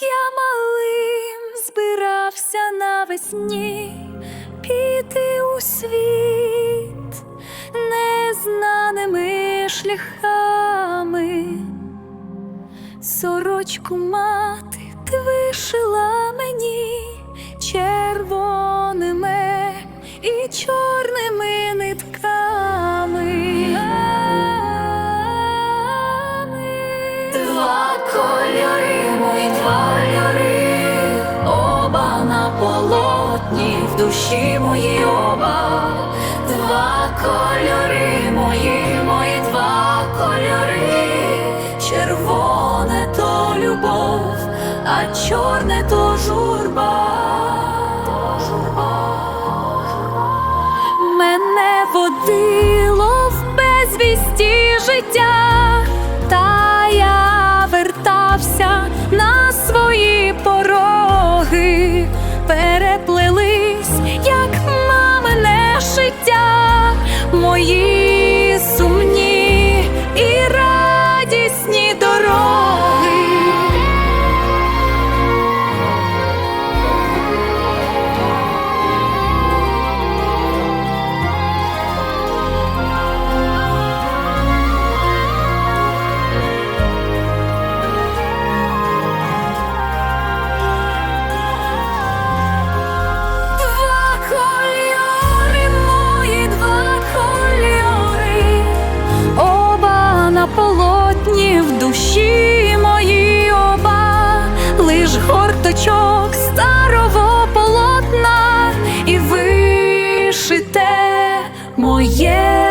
я малим збирався навесні піти у світ незнаними шляхами. Сорочку мати ти вишила мені червоними і чорними нитками. Два кольори, полотні, в душі мої оба, два кольори, мої, мої два кольори, червоне то любов, а чорне то журба. Мене водило в безвісті життя, та я вертався на полотні в душі мої оба, лиш горточок старого полотна і вишите моє.